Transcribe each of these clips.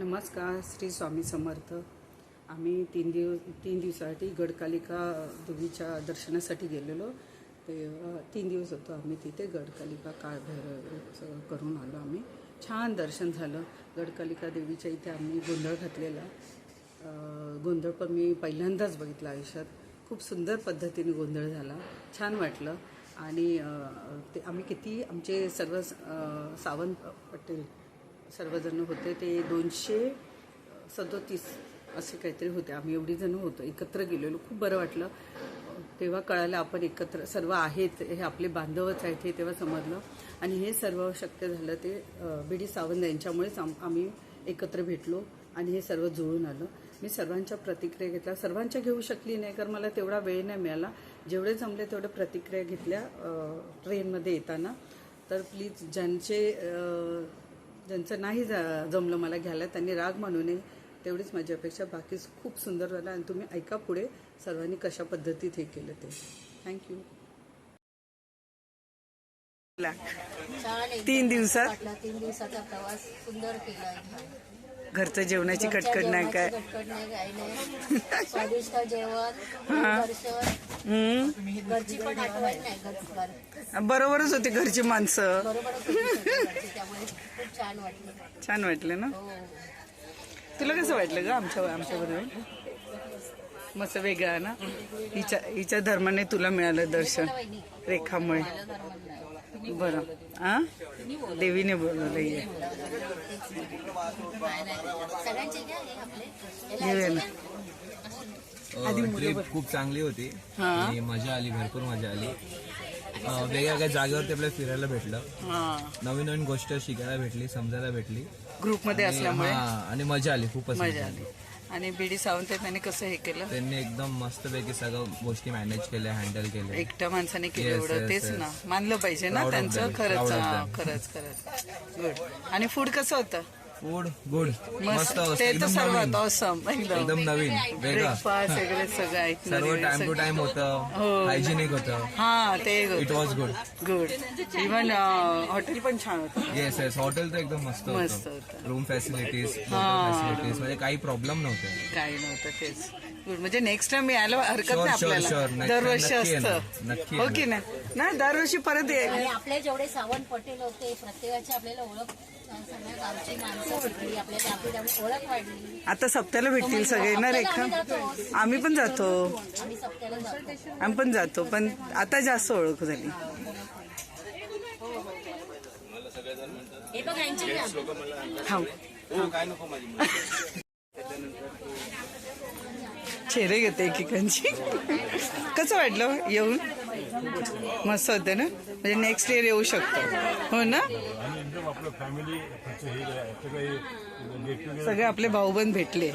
नमस्कार श्री स्वामी समर्थ. आम्ही तीन दिव तीन दिवसासाठी गडकालिका देवीच्या दर्शनासाठी गेलेलो. ते तीन दिवस होतो आम्ही तिथे गडकालिका काळभैरव करून आलो आम्ही. छान दर्शन झालं. गडकालिका देवीच्या इथे आम्ही गोंधळ घातलेला. गोंधळ पण मी पहिल्यांदाच बघितला आयुष्यात. खूप सुंदर पद्धतीने गोंधळ झाला. छान वाटलं. आणि ते आम्ही किती आमचे सर्व सावंत पटेल सर्वजण होते ते दोनशे सदोतीस असे काहीतरी होते. आम्ही एवढी जण होतो एकत्र गेलेलो. खूप बरं वाटलं. तेव्हा कळालं आपण एकत्र सर्व आहेत हे आपले बांधवच आहेत हे तेव्हा समजलं. आणि हे सर्व शक्य झालं ते बी डी सावंत यांच्यामुळेच आम आम्ही एकत्र भेटलो आणि हे सर्व जुळून आलं. मी सर्वांच्या प्रतिक्रिया घेतल्या. सर्वांच्या घेऊ शकली नाही कारण मला तेवढा वेळ नाही मिळाला. जेवढे जमले तेवढे प्रतिक्रिया घेतल्या ट्रेनमध्ये येताना. तर प्लीज ज्यांचे ज्यांचं नाही जा- जमलं मला घ्यायला त्यांनी राग मानू नये तेवढीच माझी अपेक्षा. बाकी खूप सुंदर झालं आणि तुम्ही ऐका पुढे. सर्वांनी कशा पद्धतीत हे केलं ते. थँक्यू तीन दिवसात? तीन दिवसाचा प्रवास सुंदर केला. घरचं जेवणाची कटकट नाही काय? जेवणाची कटकट नाही काही नाही. स्वादिष्ट जेवण दर्शन हम्म. घरची पण आठवण नाही घर घर- बरोबरच होती घरची माणसं. बरोबरच होती सगळी घरची, त्यामुळे खूप छान वाटलं. छान वाटलं ना? हो. तुला कसं वाटलं ग आमच्या आमच्या बरोबर मस्त वेगळा ना? हिच्या हिच्या धर्माने तुला मिळालं दर्शन. रेखामुळे. बरं. आ? देवीने बोलवलं हे. ट्रिप खूप चांगली होती. आणि मजा आली भरपूर मजा आली. वेगवेगळ्या जागेवरती आपल्याला फिरायला भेटलं. हा. नवीन नवीन गोष्ट शिकायला भेटली समजायला भेटली. ग्रुपमध्ये आणि- असल्यामुळे. आणि मजा आली खूपच मजा आली. आणि बीडी सावंत त्यांनी कसं हे केलं त्यांनी एकदम मस्तपैकी सगळं गोष्टी मॅनेज केल्या हँडल केल्या एकट्या माणसाने केलं Yes, एवढं yes, तेच yes. ना मानलं पाहिजे ना Proud of त्यांचं them. खरंच Proud of हा, them. खरंच खरंच गुड आणि फूड कसं होतं फूड गुड मस्त ते तर सर्वात नवीन. ऑसम एकदम एकदम नवीन वेगळं. ब्रेकफास्ट वगैरे सगळं सर्व टाइम टू टाइम होतं. हायजेनिक होतं. हा ते it was good good even hotel पण छान होतं. येस येस हॉटेल तर एकदम मस्त मस्त होतं. होतं. रूम फॅसिलिटीज फॅसिलिटीज म्हणजे काही प्रॉब्लेम नव्हते. काही नव्हतं तेच. गुड म्हणजे नेक्स्ट टाइम यायला हरकत Sure, नाही sure, आपल्याला. sure. Next दरवर्षी नक्की येणार. असतं. नक्की हो. की नाही? ना दरवर्षी परत ये. आणि आपले जेवढे सावंत पटेल होते प्रत्येकाची आपल्याला ओळख सगळ्या गावची माणसं भेटली आपल्याला आपली त्यामुळे ओळख वाढली आता सप्त्याला भेटतील सगळे ना रेखा? आम्ही पण जातो. आम्ही सप्त्याला जातो आम्ही पण जातो पण आता जास्त ओळख झाली. हे. बघ यांची घ्या. चेहरे घेते एकेकांची. कसं वाटलं येऊन? मस्त होते ना? म्हणजे नेक्स्ट इयर येऊ शकतो. हो ना? सगळे आपले भाऊबंद भेटले.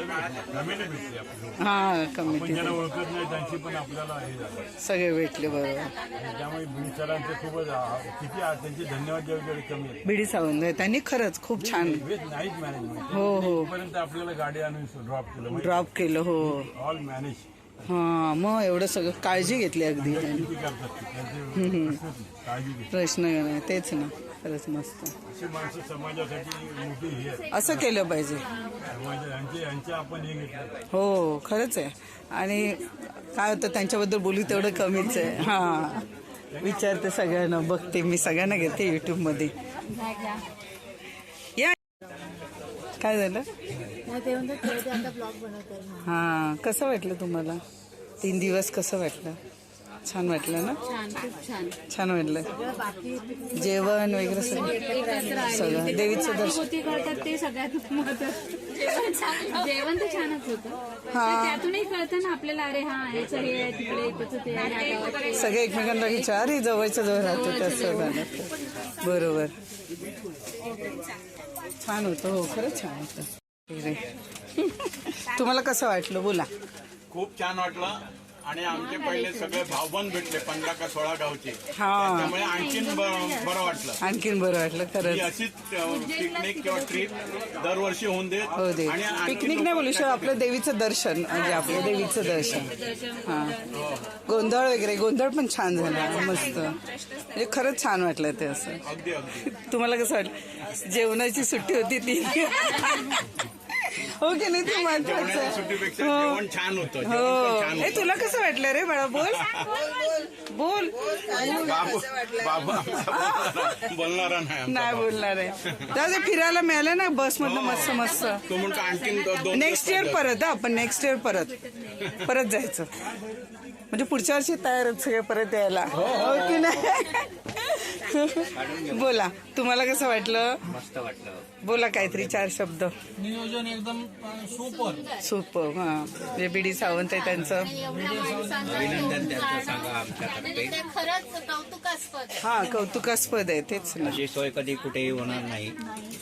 हा कमिटी ओळखत नाही त्यांची पण आपल्याला हे झालं. सगळे भेटले बरोबर. त्यामुळे बिनसरांचे खूपच आ- किती आ- त्यांचे धन्यवाद कमी आहेत. बिडी सावंत त्यांनी खरंच खूप छान मॅनेजमेंट. हो हो. पर्यंत आपल्याला गाडी आणून ड्रॉप केलं ड्रॉप केलं हो. ऑल मॅनेज हा मग एवढं सगळं काळजी घेतली अगदी. त्यांनी किती करतात ते. त्यांचे प्रश्नच नाही. काळजी घे प्रश्न नाही तेच ना. खरंच मस्त. अशी माणसं समाजासाठी मोठी हे आहेत. असं केलं पाहिजे. समाज यांचे यांचे आपण हे घेतलं. हो खरंच आहे. आणि काय होतं त्यांच्याबद्दल बोलू तेवढं कमीच आहे. हा. विचारते सगळ्यांना बघते मी सगळ्यांना घेते युट्यूबमध्ये या. काय झालं? हा कसं वाटलं तुम्हाला? तीन दिवस कसं वाटलं? छान वाटलं ना? छान खूप छान. छान वाटलं. जेवण वगैरे सगळं? सगळं. देवीचं दर्शन. ते सगळ्यात जेवण तर छानच होतं. हा. त्यातूनही कळतं ना आपल्याला अरे हा याचं हे तिकडे त्याचं. सगळे एकमेकांना विचार हे जवळच्या जवळ राहतो तसं झालं बरोबर. छान होतं हो खरंच छान होतं. तुम्हाला कसं वाटलं? बोला. खूप छान वाटलं. आणि आमचे पहिले सगळे भावबंद भेटले पंधरा का सोळा गावचे. हा. त्यामुळे आणखीन ब- बरं वाटलं. आणखीन बरं वाटलं ही खरंच. अशीच पिकनिक किंवा ट्रिप दरवर्षी होऊन देत. हो दे. आणि आणखीन पिकनिक नाही बोलू शकत आपलं देवीचं दर्शन म्हणजे आपलं देवीचं दर्शन. हा. गोंधळ वगैरे गोंधळ पण छान झाला मस्त. म्हणजे खरंच छान वाटलं ते असं. अगदी अगदी. तुम्हाला कसं वाटलं? जेवणाची सुट्टी होती ती. हो की नाही ते महत्वाचं आहे. सुट्टीपेक्षा हो. जेवण छान होतं जेवण हो. पण छान हे होतं. तुला कसं वाटलं रे बाळा? बोल. बोल बाबू बाबू आमचा बोलणारा- बोलणारा नाही आमचा नाही बाबू. बोलणार आहे. दादा फिरायला मिळालं ना बस मधनं मस्त मस्त. तो म्हणतो आणखीन दो- दोन नेक्स्ट इयर परत हा आपण नेक्स्ट इयर परत. परत जायचं. म्हणजे पुढच्या वर्षी तयार आहेत सगळे परत यायला. हो की नाही? बोला तुम्हाला कसं वाटलं? मस्त वाटलं. बोला काहीतरी चार शब्द. नियोजन एकदम सुपर सुपर हा. जे बी डी सावंत आहे त्यांचं. एवढ्या माणसांचं अभिनंदन त्यांचं सांगा आमच्यातर्फे म्हणजे ते खरंच कौतुकास्पद आहे. हा कौतुकास्पद आहे तेच ना. अशी सोय कधी कुठेही होणार नाही.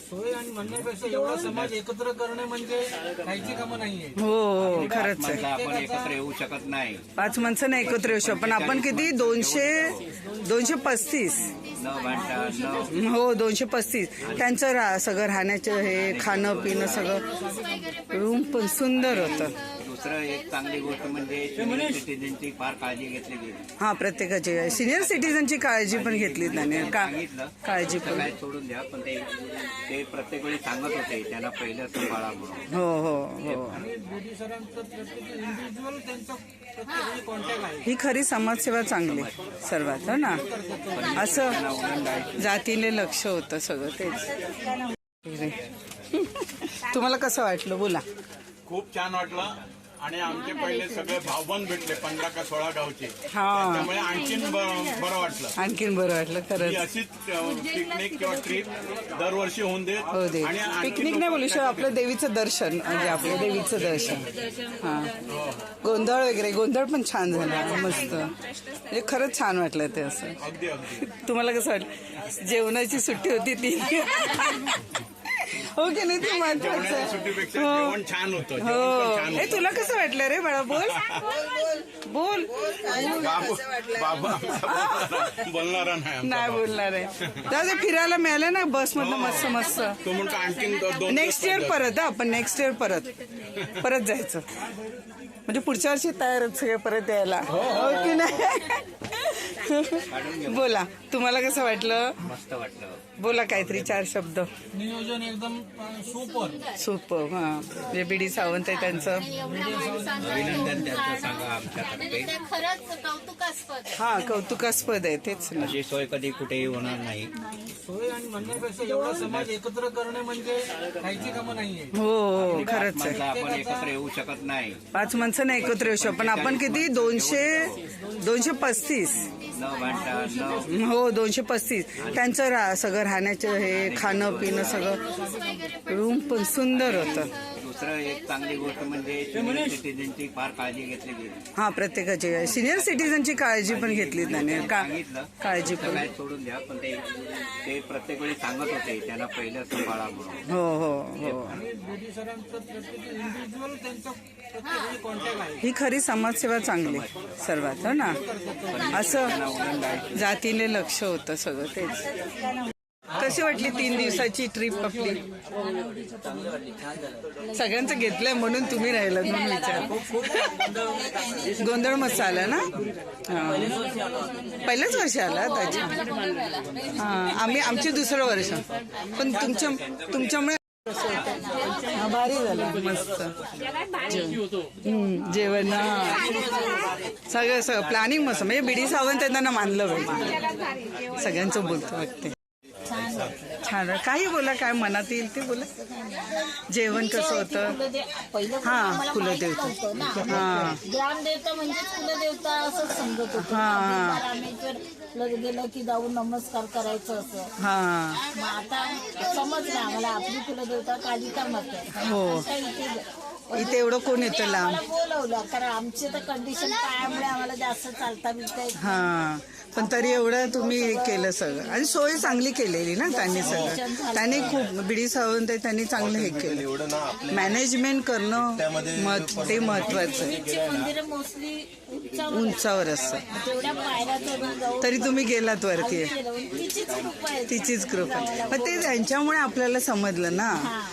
सोय आणि म्हणण्यापेक्षा एवढा समाज एकत्र करणे म्हणजे काहीची कामं नाहीये. हो हो खरंच आहे. आपण एकत्र येऊ शकत नाही. पाच माणसं नाही एकत्र येऊ शकतो पण आपण किती? दोनशे दोनशे पस्तीस. हो दोनशे पस्तीस. त्यांचं रा सगळं राहण्याचं हे खाणं पिणं सगळं. रूम पण सुंदर होतं. दुसरं एक चांगली गोष्ट म्हणजे सिनियर सिटीजनची फार काळजी घेतली गेली. हा प्रत्येकाची. सिनियर सिटीजनची काळजी पण घेतली त्याने का सांगितलं काळजी तर पण. काय सोडून द्या पण ते ते प्रत्येक वेळी सांगत होते त्यांना पहिलं सांभाळा म्हणून. हो हो हो. आणि बीडी सरांचं प्रत्येक इंडिव्हिज्युअल त्यांचा प्रत्येक कॉन्टॅक्ट आहे ही खरी समाजसेवा चांगली सर्वात हो ना? असं जातीने लक्ष होतं सगळं तेच. तुम्हाला कसं वाटलं? बोला. खूप छान वाटलं. आणि आमचे पहिले सगळे भावबंद भेटले पंधरा का सोळा गावचे. हा. त्यामुळे आणखीन ब- बरं वाटलं. आणखीन बरं वाटलं ही खरंच. अशीच पिकनिक किंवा ट्रिप दरवर्षी होऊन देत. हो दे आणि आणखीन पिकनिक नाही बोलू शकतो आपलं देवीचं दर्शन म्हणजे आपलं देवीचं दर्शन. हा. गोंधळ वगैरे गोंधळ पण छान झाला मस्त. म्हणजे खरंच छान वाटलं ते असं. अगदी अगदी. तुम्हाला कसं वाटलं? जेवणाची सुट्टी होती ती हो की नाही? ते महत्वाचं आहे. हो. जेवण छान होतं जेवण हो. छान हे तुला कसं वाटलं रे बाळा? बोल. बोल बाबू बाबू बोलणारा- बोलणारा नाही बाबू. बोलणार आहे. फिरायला मिळालं ना बस मधनं मस्त मस्त. तो म्हणतो आणखीन दो- दोन नेक्स्ट इयर परत हा आपण नेक्स्ट इयर परत. परत जायचं. म्हणजे पुढच्या वर्षी तयार आहेत सगळे परत यायला. हो की नाही? बोला तुम्हाला कसं वाटलं? मस्त वाटलं. बोला काहीतरी चार शब्द. नियोजन एकदम सुपर. सुपर हा. जे बी डी सावंत आहे त्यांचं. अभिनंदन त्यांचं सांगा आमच्यातर्फे म्हणजे ते खरंच कौतुकास्पद. आहे. हा कौतुकास्पद आहे तेच ना. अशी सोय कधी कुठेही होणार नाही. सोय आणि म्हणण्यापेक्षा एवढा समाज एकत्र करणे म्हणजे काहीची कामं नाहीये. हो हो खरंच आहे. आपण एकत्र येऊ शकत नाही. पाच माणसं नाही एकत्र येऊ शकतो पण आपण किती? दोनशे दोनशे पस्तीस. न भांडता न हो दोनशे पस्तीस. त्यांचं रा सगळं राहण्याचं हे खाणं पिणं सगळं रूम पण सुंदर होतं. दुसरं एक चांगली गोष्ट म्हणजे सिनियर सिटीजनची फार काळजी घेतली गेली. हा प्रत्येकाची. सिनियर सिटीजनची काळजी पण घेतली त्याने. का काळजी पण. काय सोडून द्या पण ते ते प्रत्येक वेळी सांगत होते त्यांना पहिलं सांभाळा म्हणून. हो हो हो. आणि बीडी सरांचं प्रत्येक इंडिव्हिज्युअल त्यांचा प्रत्येक कॉन्टॅक्ट आहे. ही खरी समाजसेवा चांगली सर्वात हो ना? असं जातीने लक्ष होतं सगळं तेच. कशी वाटली तीन दिवसाची ट्रिप आपली? सगळ्यांचं घेतलंय म्हणून तुम्ही राहिलं म्हणून विचार. गोंधळ मस्त आला ना? हा. पहिलंच वर्ष आला त्याची हा आम्ही आमचे दुसरं वर्ष. पण तुमच्या तुमच्यामुळे हा, भारी झालं. मस्त. हम्म, जेवण हा. सगळं सगळं. प्लॅनिंग मस्त. म्हणजे बिडी सावंत त्यांना मानलं पाहिजे सगळ्यांचं बोलतो वाटते छान काही बोला काय मनात येईल ते बोला जेवण कसं होतं हा, ना. हा. ग्रामदेवता म्हणजेच कुलदेवता असं समजत होतं हा, गेलं की जाऊन नमस्कार करायचं असं हा मग आता समजलं आम्हाला आपली कुलदेवता कालिका माता आहे. हो. आता इथे इथे एवढं कोण येतं लांब आम्हाला बोलवलं कारण आमचे तर कंडिशन पायामुळे आम्हाला जास्त चालता बिलता येत नाही. हा पण तरी एवढं तुम्ही हे केलं सगळं. आणि सोय चांगली केलेली ना त्यांनी सगळं. त्यांनी खूप बिडी सावंत आहे त्यांनी चांगलं हे केलं. मॅनेजमेंट करणं मत ते महत्वाचं उंचावर उंचावर असतं. तेवढ्या पायऱ्या चढून जाऊन तरी तुम्ही गेलात वरती. तिचीच कृपा मग ते त्यांच्यामुळे आपल्याला समजलं ना.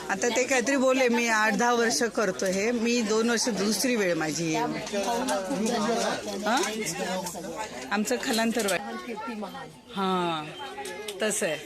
आता ते काहीतरी बोले मी आठ दहा वर्ष करतो हे. मी दोन वर्ष दुसरी वेळ माझी? आमचं खलांतर वाट. हा तसं आहे.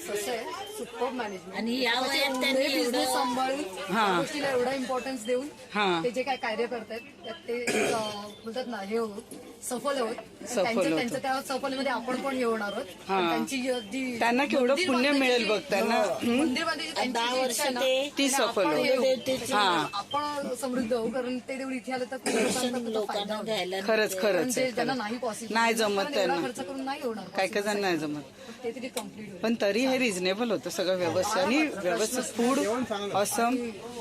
सुपर मॅनेजमेंट आणि या वयात त्यांनी बिझनेस एवढं सांभाळून हा. त्या गोष्टीला एवढा इम्पॉर्टन्स देऊन हा. ते जे काय कार्य करतायत त्यात ते अं, बोलतात ना हे होत सफल होत सफल त्यांच्या होत. त्यांच्या त्या सफलमध्ये आपण पण होणार आहोत हा. आणि त्यांची जी त्यांना केवढं मंदिर पुण्य बांधायची मिळेल बघ त्यांना. हो, त्यांची दहा जी वर्ष इच्छा आहे ना, ते- ती सफल आपण होत. हे होऊ. ते- ते- हा. आपण समृद्ध होऊ कारण ते तेवढी इथे आलं तर खूप लोकांना त्याचा फायदा लोकांना होईल. घ्यायला खरंच खरंच आहे ज्यांना खरंच. नाही पॉसिबल नाही जमत त्यांना. खर्च करून नाही होणार काय काय जण नाही जमत ते तरी कंप्लीट होईल पण तरी हे रिझनेबल होतं सगळं व्यवस्थित आणि व्यवस्थित फूड असम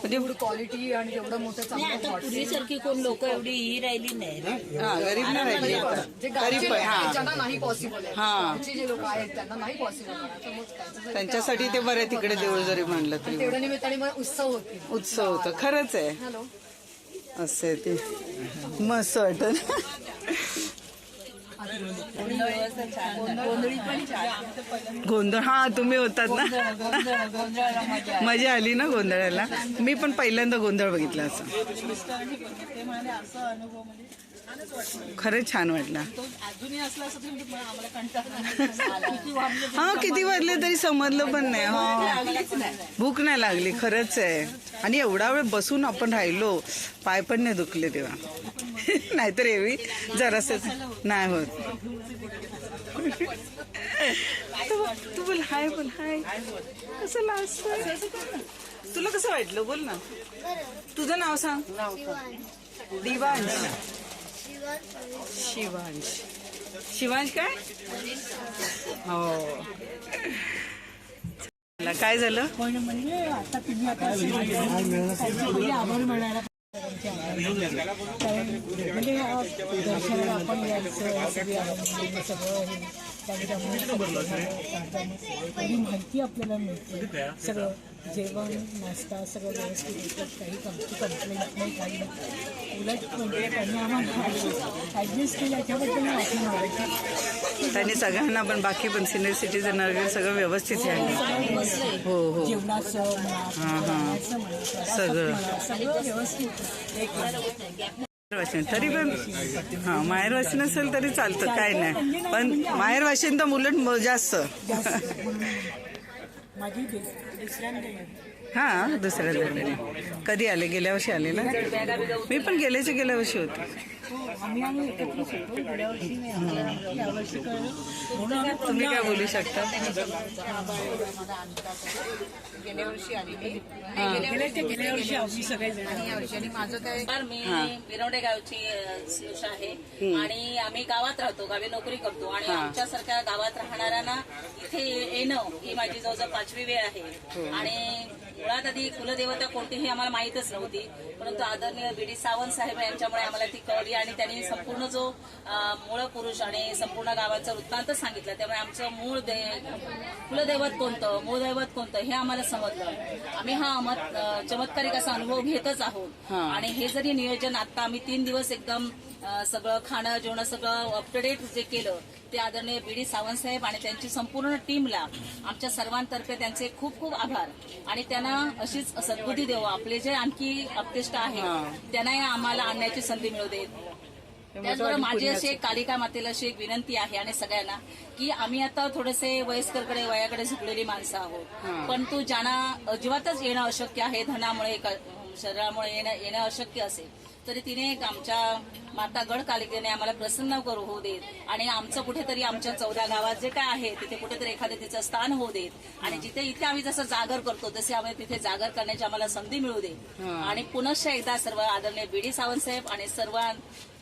म्हणजे फूड क्वालिटी आणि एवढं मोठं नाही चांगलं आता पूर्वीसारखी कोण लोक एवढी ही राहिली नाही रे. हा गरीब नाही राहिली आता. जे गावचे गरीब लोक पण आहेत, हा. ज्यांना नाही पॉसिबल आहे. हा. गावचे जे लोक आहेत त्यांना नाही पॉसिबल त्यांच्यासाठी ते बरे तिकडे देऊळ जरी म्हणलं तरी. तेवढ्या निमित्ताने मग उत्सव होतील. उत्सव होतं. खरंच आहे. हॅलो. असं आहे ते. मस्त वाटत. गोंधळ. हा तुम्ही होतात ना. मजा आली ना गोंधळाला मी पण पहिल्यांदा गोंधळ बघितला असं. खरंच छान वाटलं. हा किती वाजले तरी समजलं पण नाही. हा. भूक नाही लागली. खरंच आहे. आणि एवढा वेळ बसून आपण राहिलो पाय पण नाही दुखले तेव्हा. नाहीतर एवी जरासं नाही होत. तू तू बोल हाय बोल हाय. कसं लास्ट तुला कसं वाटलं? बोल ना. तुझं नाव सांग. दिवांश शिवांश. शिवांश काय? हो. काय झालं? माहिती आपल्याला मिळते सगळं जेवण नाश्ता सगळं व्यवस्थित काही कंप्लेंट नाही काही उलट म्हणजे त्यांनी आम्हाला ॲडजस्ट केलं याच्याबद्दल त्यांनी सगळ्यांना पण बाकी पण सिनियर सिटीजन वगैरे सगळं व्यवस्थित आहे. हो हो. जेवणाचं सगळं. सगळं व्यवस्थित वाशिन तरी पण हा माहेर वाशिन असेल तरी चालतं काय नाही. पण माहेर वाशिन तर उलट जास्त. हा दुसऱ्या दरम्यान कधी आले? गेल्या वर्षी आले ना? मी पण गेल्याच्या गेल्या वर्षी होते. आम्ही आम्ही एकत्रच होतो गेल्या वर्षी नाही आम्हाला यावर्षी कळलं. म्हणून आम्ही तुम्ही काय बोलू शकता? गेल्या वर्षी आली मी. गेल्या ते गेल्या वर्षी आम्ही सगळेजण आणि माझं काय तर मी बिरोडे गावची आहे आणि आम्ही गावात राहतो गावी नोकरी करतो. आणि आमच्यासारख्या गावात राहणाऱ्यांना इथे येणं ही माझी जवळजवळ पाचवी वेळ आहे. आणि मुळात आधी कुलदेवता कोणती ही आम्हाला माहीतच नव्हती. परंतु आदरणीय बी डी सावंत साहेब यांच्यामुळे आम्हाला ती कळली. आणि त्यांनी संपूर्ण जो मूळ पुरुष आणि संपूर्ण गावाचा वृत्तांत सांगितलं त्यामुळे आमचं मूळ दे कुलदैवत कोणतं मूळ दैवत कोणतं हे आम्हाला समजलं. आम्ही हा अमत चमत्कारिक असा अनुभव घेतच आहोत. आणि हे जरी नियोजन आता आम्ही तीन दिवस एकदम सगळं खाणं जेवण सगळं अप टू डेट जे केलं ते आदरणीय बी डी सावंत साहेब आणि त्यांची संपूर्ण टीमला आमच्या सर्वांतर्फे त्यांचे खूप खूप आभार. आणि त्यांना अशीच सद्बुद्धी देऊ आपले जे आणखी अपतेष्ट आहेत त्यांनाही आम्हाला आणण्याची संधी मिळू देत. त्याचबरोबर माझी अशी एक कालिका मातेला अशी एक विनंती आहे आणि सगळ्यांना की आम्ही आता थोडेसे वयस्करकडे वयाकडे झुकलेली माणसं आहोत. पण तू ज्यांना अजिबातच येणं अशक्य आहे धनामुळे शरीरामुळे येणं येणं अशक्य असेल तरी तिने एक आमच्या माता गड कालिकेने आम्हाला प्रसन्न करू होऊ देत. आणि आमचं कुठेतरी आमच्या चौदा गावात जे काय आहे तिथे कुठेतरी एखादं तिचं स्थान होऊ देत. आणि जिथे इथे आम्ही जसं जागर करतो तसे आम्ही तिथे जागर करण्याची आम्हाला संधी मिळू दे आणि पुनश्च एकदा सर्व आदरणीय बी डी सावंत साहेब आणि सर्व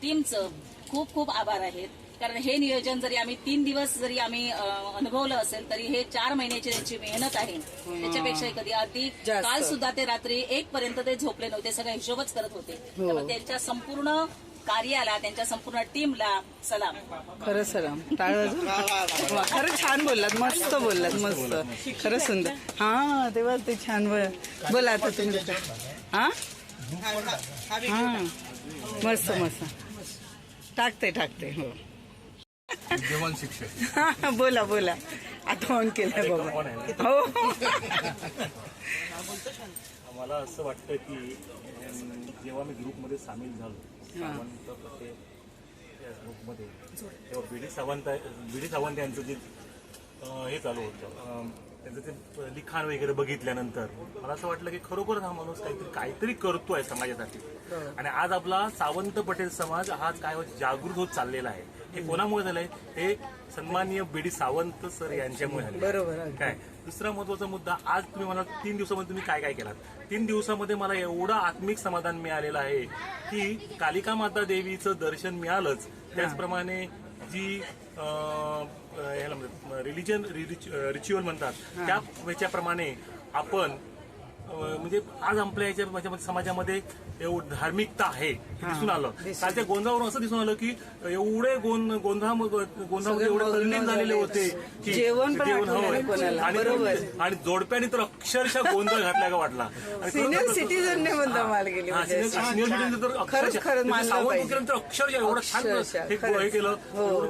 टीमचं खूप खूप आभार आहेत कारण हे नियोजन जरी आम्ही तीन दिवस जरी आम्ही अनुभवलं असेल तरी हे चार महिन्याची त्यांची मेहनत आहे. त्याच्यापेक्षा कधी अगदी. काल सुद्धा ते रात्री एक पर्यंत ते झोपले नव्हते सगळा हिशोबच करत होते. त्यामुळे त्यांच्या संपूर्ण कार्याला त्यांच्या संपूर्ण टीमला सलाम. खरं सलाम. खरं छान बोललात. मस्त बोललात. मस्त. खरं सुंदर. हा तेव्हा ते छान बोल- बोला आता तुम्ही. हा? हा. मस्त मस्त. टाकते टाकते. हो. विद्यमान शिक्षक. हा, बोला बोला. आता ऑन केलंय बाबा. हो. मला असं वाटतं की जेव्हा मी ग्रुपमध्ये सामील झालो ग्रुपमध्ये तेव्हा B D Sawant B D Sawant यांचं जे अं, हे चालू होतं त्यांचं ते लिखाण वगैरे बघितल्यानंतर मला असं वाटलं की खरोखर हा माणूस काहीतरी काहीतरी करतोय समाजासाठी. आणि आज आपला सावंत पटेल समाज हा काय जागृत होत चाललेला आहे. हे कोणामुळे झालंय? हे सन्माननीय बीडी सावंत सर यांच्यामुळे झाले बरोबर. काय? दुसरा महत्त्वाचा मुद्दा आज तुम्ही मला तीन दिवसामध्ये तुम्ही काय काय केलात? तीन दिवसामध्ये मला एवढं आत्मिक समाधान मिळालेलं आहे की कालिका माता देवीचं दर्शन मिळालंच. त्याचप्रमाणे जी रिलिजन रिच्युअल म्हणतात त्या ह्याच्याप्रमाणे आपण म्हणजे आज आपल्या याच्या समाजामध्ये एवढं धार्मिकता आहे हे दिसून आलं. कालच्या गोंधावरून असं दिसून आलं की एवढे गोंध गोंधा गोंधामध्ये एवढे तल्लीन झालेले होते की जेवण कोणाला. आणि जोडप्याने तर अक्षरशः गोंधळ घातला का वाटला. सिनियर सिटीजनने म्हणजे तर अक्षरशः- म्हणजे तर अक्षरशः एवढं छान हे केलं. हो.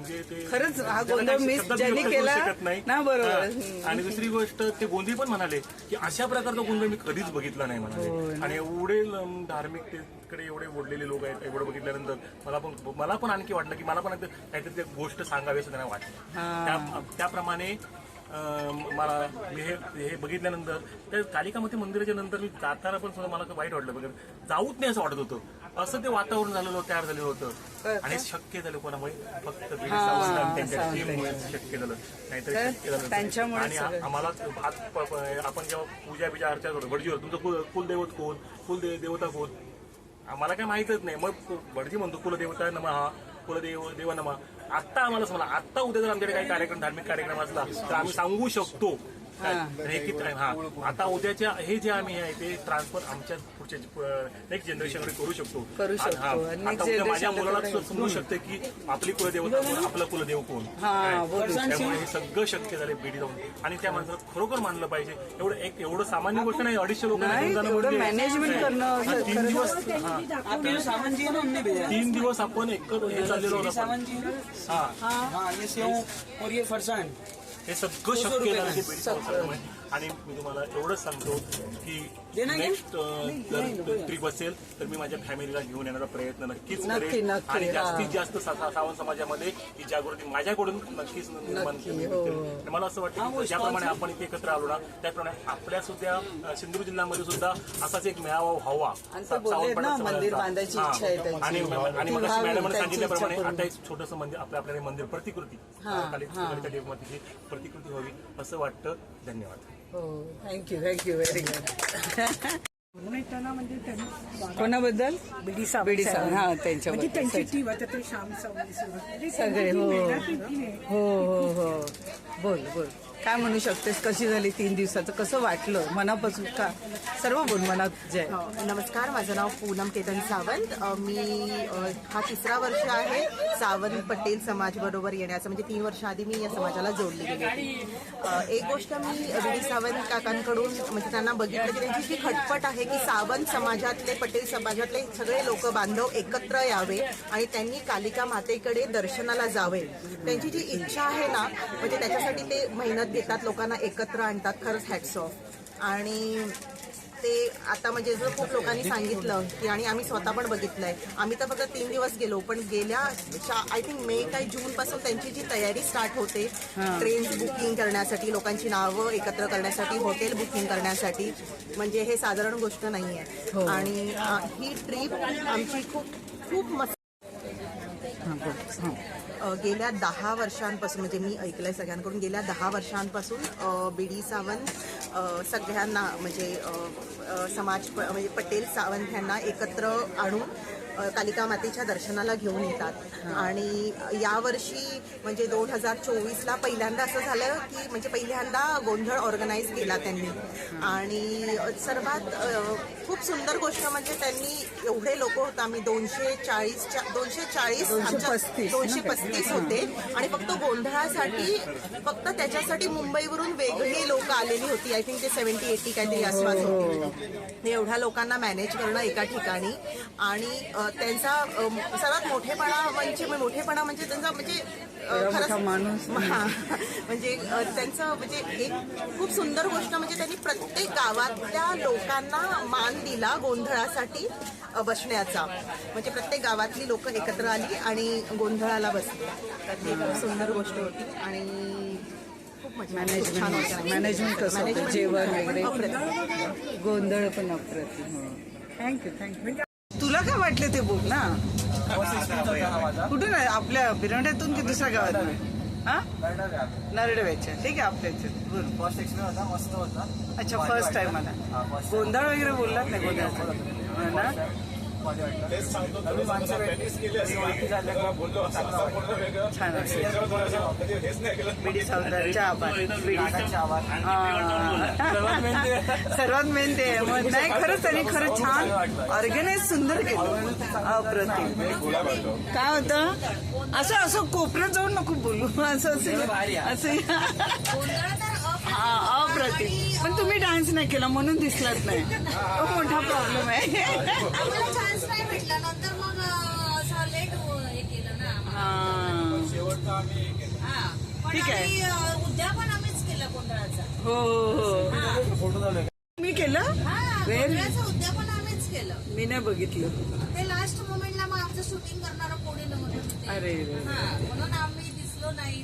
म्हणजे ते खरंच हा ज्याला गोंधळ काही मिस शब्दात ज्यांनी व्यक्त करू केला शकत नाही. ना बरोबर हा. आणि दुसरी गोष्ट ते गोंधी पण म्हणाले की अशा प्रकारचा गोंधळ मी कधीच बघितला नाही म्हणाले. आणि एवढे ल- धार्मिकतेकडे एवढे ओढलेले लोक आहेत एवढं बघितल्यानंतर मला पण मला पण आणखी वाटलं की मला पण आता काहीतरी ते गोष्ट सांगावी असं त्यांना वाटलं. त्या- त्याप्रमाणे अं, मला मी हे हे बघितल्यानंतर त्या कालिकामती मंदिराच्या नंतर मी जाताना पण सुद्धा मला वाईट वाटलं बघा. जाऊच नाही असं वाटत होतं. असं ते वातावरण झालेलं होतं, तयार झालेलं होतं. आणि शक्य झालं कोणामुळे फक्त त्यांच्या टीममुळे शक्य झालं. नाहीतर शक्य आणि. आम्हाला आपण जेव्हा पूजा बिजा अर्चा करतो भटजीवर तुमचं कुल कुलदैवत कोण? कुलदे देवता कोण? आम्हाला काय माहितच नाही. मग भटजी म्हणतो कुलदेवता नमा हा कुलदेव देव नमा. आत्ता आम्हाला समजा आत्ता उद्या जर आमच्याकडे काही कार्यक्रम धार्मिक कार्यक्रम असला तर आम्ही सांगू शकतो. काय? हे. किती हा आता उद्याच्या हे जे आम्ही आहे ते ट्रान्सफर आमच्या पुढच्या नेक्स्ट जनरेशनकडे करू शकतो. करू हा, शकतो. हा. आता उद्या माझ्या मुलाला कडे- समजू शकते की आपली कुलदेवता कोण आपलं कुलदेव कोण. हा, त्यामुळे हे सगळं शक्य झाले बीडी जाऊन. आणि त्या माणसाला खरोखर मानलं पाहिजे. एवढं एक एवढं सामान्य गोष्ट नाही अडीचशे लोकांना जाणं एवढं म्हणजे- करणं तीन. दिवस। तीन दिवस आपण एकत्र हे चाललेलो जी है. हा. हाँ और ये फरसान. हे सगळं शक्य झालं ते बीडी संस्थांमुळे. आणि मी तुम्हाला एवढंच सांगतो की. नेक्स्ट जर ट्रिप असेल तर मी माझ्या फॅमिलीला घेऊन येण्याचा प्रयत्न नक्कीच नक्की, करेन आणि हा. जास्तीत जास्त सावंत समाजामध्ये ही जागृती माझ्याकडून नक्कीच निर्माण केली हो. आणि मला असं वाटतं की ज्याप्रमाणे आपण इथे एकत्र आलो ना त्याप्रमाणे आपल्या सुद्धा सिंधुदुर्ग जिल्ह्यामध्ये सुद्धा असाच एक मेळावा व्हावा आणि हा. मॅडमने सांगितल्याप्रमाणे आता एक छोटंसं मंदिर आपल्या आपल्याला मंदिर प्रतिकृती. प्रतिकृती व्हावी असं वाटतं. धन्यवाद. हो thank you thank you very good कोणाबद्दल? बिडी बिडी हा त्यांच्याबद्दल. त्यांची टीम आता ते श्याम सावंत सगळं. हो. हो हो हो. बोल बोल. काय म्हणू शकतेस? कशी झाली तीन दिवसाचं? कसं वाटलं? मनापासून का? सर्व बोल मनात जय. हो, नमस्कार. माझं नाव पूनम केतन सावंत. अ, मी अ, हा तिसरा वर्ष आहे सावंत पटेल समाज बरोबर येण्याचं. म्हणजे तीन वर्ष आधी मी या समाजाला जोडली गेली होती. अ, एक गोष्ट मी डी सावंत काकांकडून म्हणजे त्यांना बघितलं की त्यांची जी खटपट आहे की सावंत समाजातले पटेल समाजातले सगळे लोक बांधव एकत्र यावे आणि त्यांनी कालिका मातेकडे दर्शनाला जावे. त्यांची जी इच्छा आहे ना म्हणजे त्याच्यासाठी ते मेहनत घेतात लोकांना एकत्र आणतात खरंच हॅट्स ऑफ आणि ते आता म्हणजे जर खूप लोकांनी सांगितलं की आणि आम्ही स्वतः पण बघितलंय. आम्ही तर फक्त तीन दिवस गेलो पण गेल्या आय थिंक मे काही जून पासून त्यांची जी तयारी स्टार्ट होते ट्रेन बुकिंग करण्यासाठी लोकांची नावं एकत्र करण्यासाठी हॉटेल बुकिंग करण्यासाठी म्हणजे हे साधारण गोष्ट नाही आहे आणि अ, ही ट्रिप आमची खूप खूप मस्त हां हां. गेल्या दहा वर्षांपासून म्हणजे मी ऐकलंय सगळ्यांकडून गेल्या दहा वर्षांपासून बी डी सावंत सगळ्यांना म्हणजे समाज प- म्हणजे पटेल सावंत यांना एकत्र आणून कालिका मातेच्या दर्शनाला घेऊन येतात. आणि यावर्षी म्हणजे दोन हजार चोवीसला पहिल्यांदा असं झालं की म्हणजे पहिल्यांदा गोंधळ ऑर्गनाईज केला त्यांनी. आणि सर्वात खूप सुंदर गोष्ट म्हणजे त्यांनी एवढे लोक होते आम्ही दोनशे चाळीस दोनशे चाळीस दोनशे पस्तीस, होते. आणि फक्त गोंधळासाठी फक्त त्याच्यासाठी मुंबईवरून वेगळी लोक आलेली होती. आय थिंक ते सेव्हन्टी एटी काहीतरी आसपास होती हे एवढ्या लोकांना मॅनेज करणं एका ठिकाणी. आणि त्यांचा सर्वात मोठेपणा म्हणजे मोठेपणा म्हणजे त्यांचा म्हणजे माणूस. हा. म्हणजे त्यांचं म्हणजे एक खूप सुंदर गोष्ट म्हणजे त्यांनी प्रत्येक गावातल्या लोकांना मान दिला गोंधळासाठी बसण्याचा म्हणजे प्रत्येक गावातली लोक एकत्र आली आणि गोंधळाला बसली तर ती खूप सुंदर गोष्ट होती आणि मॅनेजमेंट. मॅनेजमेंट कसं जेवण वगैरे. गोंधळ पण अप्रतिम थँक्यू थँक्यू तुला काय वाटलं ते बोल ना? कुठून आहे? आपल्या बिरंड्यातून की दुसऱ्या गावात हा? नरडव्याच्या. ठीक आहे आपल्या इथे. बोल. फर्स्ट एक्सपिरियन्स होता मस्त होता. अच्छा फर्स्ट टाइम मला गोंधळ वगैरे बोललात नाही गोंधळ हो ना? हा. सर्वात मेन ते. नाही खरंच त्यांनी खरंच छान ऑर्गनाईज सुंदर केलं. अप्रतिम. काय होतं? असं असं कोपऱ्यात जाऊन नको बोलू. असं असं. असं. हा अप्रतिम. पण तुम्ही डान्स नाही केला म्हणून दिसलात नाही. तो मोठा प्रॉब्लेम आहे आम्हाला चान्स नाही भेटला नंतर मग अं, असं लेट हे केलं ना हा. हा. पण ठीक आहे. उद्यापन आम्हीच केलं गोंधळाचा. हो हो हो. मी केलं? हा Very- गोंधळाचं उद्यापन आम्हीच केलं. मी नाही बघितलं. ते लास्ट मोमेंटला मग आमचं शूटिंग करणारा कोणी नव्हतं. अरे रे. म्हणून आम्ही दिसलो नाही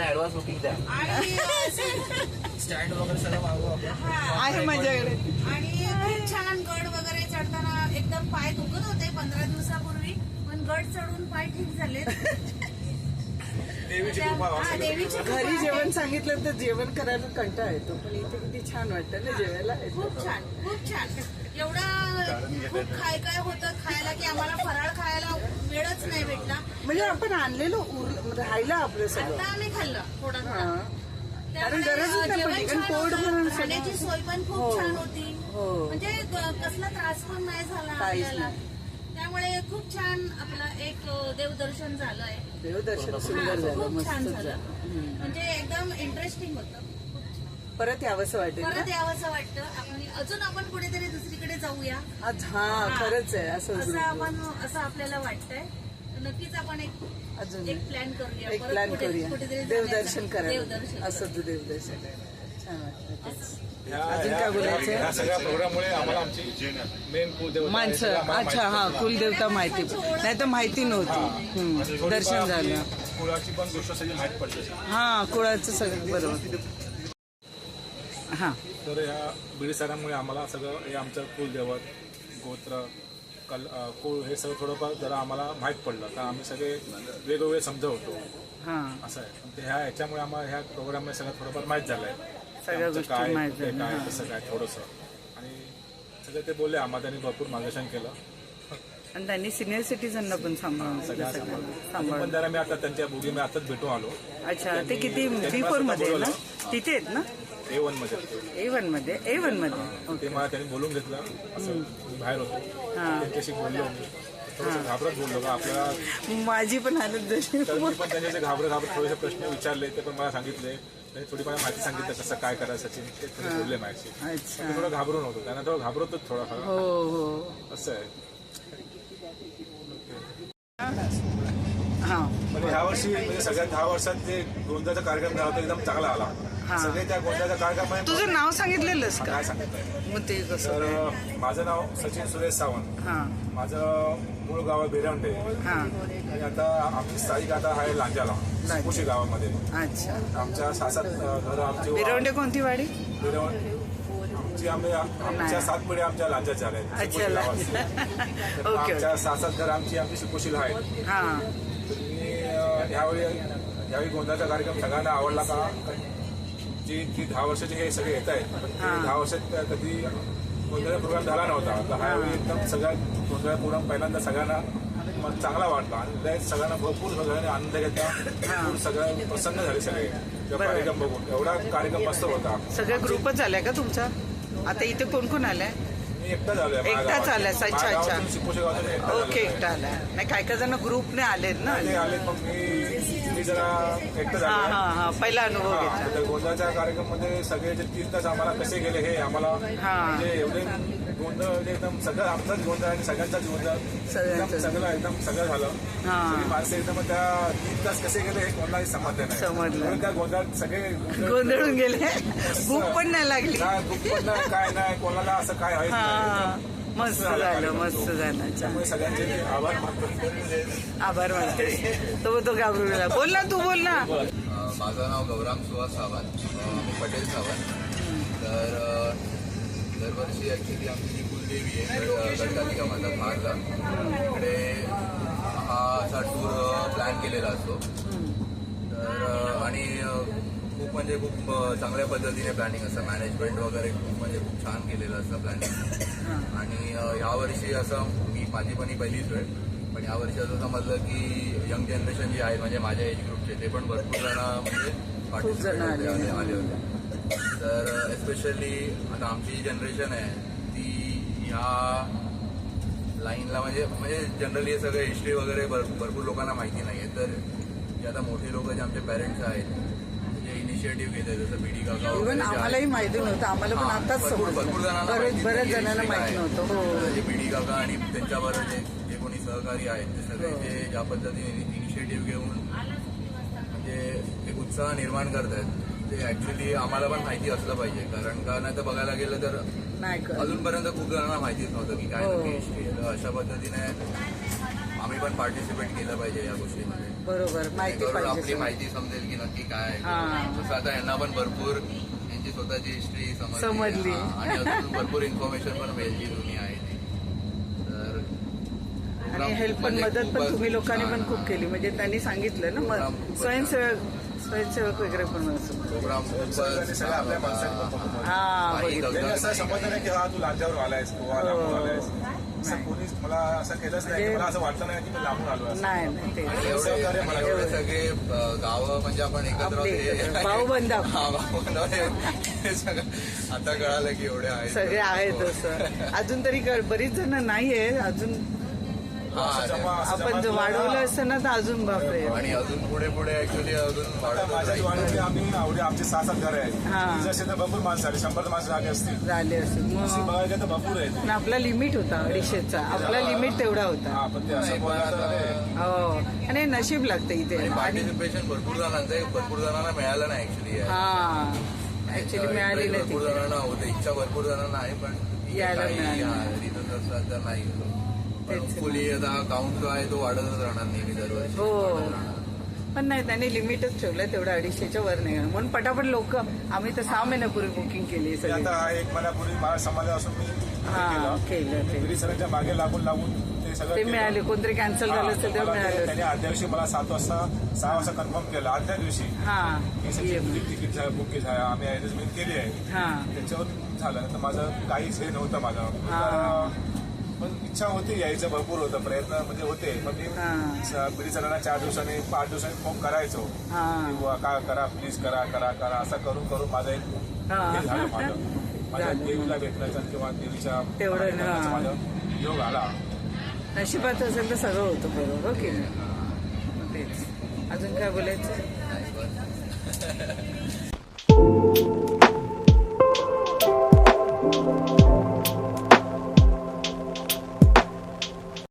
ऍडव्हान्स बुकिंग द्या. आणि असं- स्टँड वगैरे सगळं मागू आपण. हा. आहे माझ्याकडे. आणि खूप छान गड वगैरे चढताना एकदम पाय दुखत होते पंधरा दिवसापूर्वी पण गड चढून पाय ठीक झाले देवीची घरी जेवण सांगितलं तर जेवण करायला कंटाळा येतो पण इथे किती छान वाटतं ना जेवायला खूप छान खूप छान. एवढं खूप काय काय होतं खायला की आम्हाला फराळ खायला वेळच नाही भेटला. म्हणजे आपण आणलेलं उर राहिलं आपलं सगळं. आता आम्ही खाल्लं थोडं हा. थोडं कारण त्यामुळे, गरजच नाही जेवण पडली, कारण छान पोट होतं, भरून सगळं- खाण्याची सोय पण हो. खूप छान होती. हो. म्हणजे कसला त्रास पण नाही झाला काहीच आपल्याला. नाही. त्यामुळे खूप छान आपलं एक देवदर्शन झालंय. देवदर्शन सुंदर झालं खूप छान झालं. म्हणजे एकदम इंटरेस्टिंग होतं. परत यावंसं वाटेल परत ना यावंसं वाटतं. आपण अजून आपण कुठेतरी दुसरीकडे जाऊया. आज हा खरंच आहे. असं असं. आपण असं आपल्याला वाटतंय. तर नक्कीच आपण एक अजून एक प्लॅन करूया. एक परत प्लॅन कुठे- करूया. कुठेतरी देवदर्शन. करायला. देवदर्शन असं तू देवदर्शन. छान. ह्या- सगळ्या प्रोग्राममुळे आम्हाला आमची मेन कुलदेवता माणसं. अच्छा हा कुलदेवता माहिती. नाही तर माहिती नव्हती. पडतं. दर्शन झालं. कुळाची पण गोष्ट सगळी माहीत पडते. हा कुळाचं सगळं बरोबर. हा. तर ह्या बिडी आम्हाला सगळं हे आमचं कुलदैवत गोत्र कल अं, कुळ हे सगळं थोडंफार जरा आम्हाला माहीत पडलं. तर आम्ही सगळे वेगवेगळे समजवतो हा. असं आहे. पण ते ह्या ह्याच्यामुळे आम्हाला ह्या प्रोग्राममध्ये सगळं थोडंफार माहीत झालं आहे सगळ्या गोष्टी काय माहीत कुठे झाल्या, काय हां. कसं काय थोडंसं. आणि सगळं ते बोलले आम्हाला त्यांनी भरपूर मार्गदर्शन केलं. आणि त्यांनी सिनियर सिटीजनला पण सांभाळून सगळ्या सगळ्यांना सांभाळलं सांभाळून पण मी आता त्यांच्या बुगी मी आताच भेटून आलो. अच्छा ते किती बी फोरमध्ये आहे ना? तिथे आहेत ना? ए वनमध्ये. ए वनमध्ये ए वनमध्ये. ते मला त्यांनी बोलून घेतलं. असं मी बाहेर होतो. हां. त्यांच्याशी बोललो. मी थोडंसं घाबरत बोललो का आपल्याला माझी पण हालत तर मी पण त्यांच्याशी घाबरत घाबरत थोडेसे प्रश्न विचारले ते पण मला सांगितले. त्यांनी थोडी मला माहिती सांगितलं कसं काय करायचं सचिन ते थोडे बोलले माझ्याशी अच्छा. मी थोडं घाबरून होतो त्यांना थोडं घाबरतोच थोडाफार. हो हो. असं आहे. हा. म्हणजे ह्या वर्षी म्हणजे सगळ्या दहा वर्षात जे गोंधळाचा कार्यक्रम झाला तो एकदम चांगला आला. हां. सगळे त्या गोंधळाच्या तुझं नाव सांगितलेलंस का? काय सांगितलं? मग ते कसं? तर माझं नाव सचिन सुरेश सावंत. हा. माझं मूळ गाव आहे बेरवंडे हा. आणि आता आमची स्थायिक आता आहे लांजाला कुशी गावामध्ये. अच्छा. आमच्या सासात घर आमची बिरवंडे कोणती वाडी? बिरवंडे आमची आम्ही आमच्या सात पिढ्या आमच्या लांजाच्या आहेत अच्छा. गावात. तर ओके आमच्या सासात घर आमची आमची शिकोशीला आहेत. हा. तर मी अं, ह्यावेळी ह्यावेळी गोंधळाचा कार्यक्रम सगळ्यांना आवडला का? जी जी दहा वर्षाचे हे सगळे येत आहेत ते दहा वर्षात कधी गोंधळ प्रोग्राम झाला नव्हता. तर ह्यावेळी एकदम सगळ्या गोंधळ प्रोग्राम पहिल्यांदा सगळ्यांना मग चांगला वाटला. आणि सगळ्यांना भरपूर सगळ्यांनी आनंद घेतला. भरपूर सगळं प्रसन्न झाले सगळे. कार्यक्रम बघून. एवढा कार्यक्रम मस्त होता. सगळ्या ग्रुपच आलाय का तुमचा? आता इथे कोण कोण आलाय? मी एकटा झालोय एकटाच. आलाय अच्छा अच्छा. ओके. एकटा आलाय. नाही काय काय जण ग्रुपने आलेत ना? आले मग मी जरा एकटं हा झालो हा हा पहिला अनुभव घेतला तर गोंधळाच्या कार्यक्रममध्ये सगळे जे तीन तास आम्हाला कसे गेले हे आम्हाला हा. म्हणजे एवढे गोंधळ म्हणजे एकदम सगळं आमचाच गोंधळ आणि सगळ्यांचाच गोंधळ. एकदम. सगळं एकदम सगळं झालं. हा. सगळी माणसं एकदम त्या तीन तास कसे गेले हे कोणालाही समजलं नाही. समजलं. म्हणून त्या गोंधळात सगळे गोंधळ- गोंधळून गेले. भूक पण नाही लागली. काय दुःख पण नाही काय नाही कोणाला असं काय आहे हा. मस्त झालं मस्त झालं. त्यामुळे सगळ्यांचे मी आभार मानतो. आभार मानते. तो तो घाबरून गेला बोल ना तू बोल ना. माझं नाव गौराम सुहास सावंत. पटेल सावंत. तर दरवर्षी ॲक्च्युली आमची जी कुलदेवी आहे गडकालिका माता थारला इकडे हा असा टूर प्लॅन केलेला असतो. तर आणि खूप म्हणजे खूप चांगल्या पद्धतीने प्लॅनिंग असतं. मॅनेजमेंट वगैरे खूप म्हणजे खूप छान केलेलं असतं प्लॅनिंग आणि यावर्षी असं मी माझी पण ही पहिलीच वेळ. पण यावर्षी असं समजलं की यंग जनरेशन जे आहे म्हणजे माझ्या एज ग्रुपचे ते पण भरपूर जण म्हणजे आले आले होते. तर एस्पेशली आता आमची जी जनरेशन आहे ती ह्या लाईनला म्हणजे म्हणजे जनरली हे सगळं हिस्ट्री वगैरे भर- भरपूर लोकांना माहिती नाही आहे तर जे आता मोठे लोक जे आमचे पेरेंट्स आहेत जे इनिशिएटिव्ह घेत आहेत जसं बीडी काका इव्हन वगैरे जे आम्हालाही आहेत. माहिती नव्हतं. आम्हाला पण हा, आताच भरपूर भरपूर जणांना बऱ्याच जणांना माहिती. नव्हतं. हो. तर जे बीडी काका आणि त्यांच्यावर जे जे कोणी सहकारी आहेत ते सगळे जे ज्या पद्धतीने इनिशिएटिव्ह घेऊन म्हणजे एक उत्साह निर्माण करतायत. ते ऍक्च्युली आम्हाला पण माहिती असलं पाहिजे कारण का नाही तर बघायला गेलं तर. अजूनपर्यंत खूप जणांना माहितीच नव्हतं की काय हो. हिस्ट्री तर अशा पद्धतीने आम्ही पण पार्टिसिपेट केलं पाहिजे या गोष्टीमध्ये बरोबर माहिती आपली माहिती समजेल की नक्की काय. हा. जसं आता यांना पण भरपूर यांची स्वतःची हिस्ट्री समजली. आणि अजून भरपूर इन्फॉर्मेशन पण मिळेल जी जुनी आहे आणि हेल्प पण म्हणजे मदत पण तुम्ही लोकांनी पण खूप हा. केली म्हणजे त्यांनी सांगितलं ना स्वयंसेवक स्वयंसेवक वगैरे पण हा बघितलं. नाही, समजलं नाही की हा तू लांजावर आलायस किंवा लांबून आलायस. असं कोणीच मला असं केलंच नाही. की मला असं वाटलं नाही की मी लांबून आलो असं. नाही नाही ते आणि एवढे आणि एवढे सगळे गावं म्हणजे आपण एकत्र आपले हे-. हा, हे- हे सगळं आता कळालं की एवढे आहेत. सगळे आहेत असं. अजून तरी क- बरीच जण नाहीये. अजून हा, आपण जर वाढवलं असतं ना तर अजून बापरे. आणि अजून पुढे पुढे ऍक्च्युली अजून आम्ही आवडे आमचे सहा सात घर आहेत. हा. भरपूर माणसं आली शंभर माणसं झाली असतील. झाले असेल अशी मग बघायला गेलं तर भरपूर आहेत. पण आपला लिमिट होता अडीचशेचा. आपला लिमिट तेवढा होता. हा पण ते असं नाही, नाही. हो. आणि नशीब लागतं इथे. आणि पार्टिसिपेशन भरपूर जणांचं आहे, भरपूर जणांना मिळालं नाही ऍक्च्युली हा. ऍक्च्युली मिळाली नाही भरपूर जणांना होते. इच्छा भरपूर जणांना आहे पण यायला काही मिळालं रिझन असतात तर नाही. फुली आता काउंट जो आहे तो वाढतच राहणार नेहमी दरवर्षी. हो. पण नाही त्यांनी लिमिटच ठेवलं तेवढं अडीचशेच्या वर नाही. म्हणून पटापट लोक आम्ही तर सहा महिन्यापूर्वी बुकिंग केली सगळी आता हा एक महिन्यापूर्वी माझ्या समाजापासून मी हा केलं. केलं ते सरांच्या मागे लागून लागून ते सगळं ते केलं. मिळाले. कोणतरी कॅन्सल झालं असेल हा, तेव्हा मला ते- मिळालं त्यांनी आदल्या दिवशी मला सात वाजता सहा वाजता कन्फर्म केलं. आदल्या दिवशी. हा सगळी तिकीट झालं बुकिंग झालं. आम्ही ऍडजस्टमेंट केली आहे. हा. त्याच्यावर झालं. तर माझं काहीच हे नव्हतं माझं. पण इच्छा होती यायचं भरपूर होतं प्रयत्न म्हणजे होते पण मी हा. बिडी सरांना चार दिवसांनी पाच दिवसांनी फोन करायचो हा किंवा का करा प्लीज करा करा करा असं करून करून माझं एक हा. हे झालं माझं माझ्या. देवीला भेटण्याचा किंवा देवीच्या हा. माझा योग आला नशिबात असेल तर सगळं होतं बरोबर हो की नाही तेच अजून काय बोलायचं.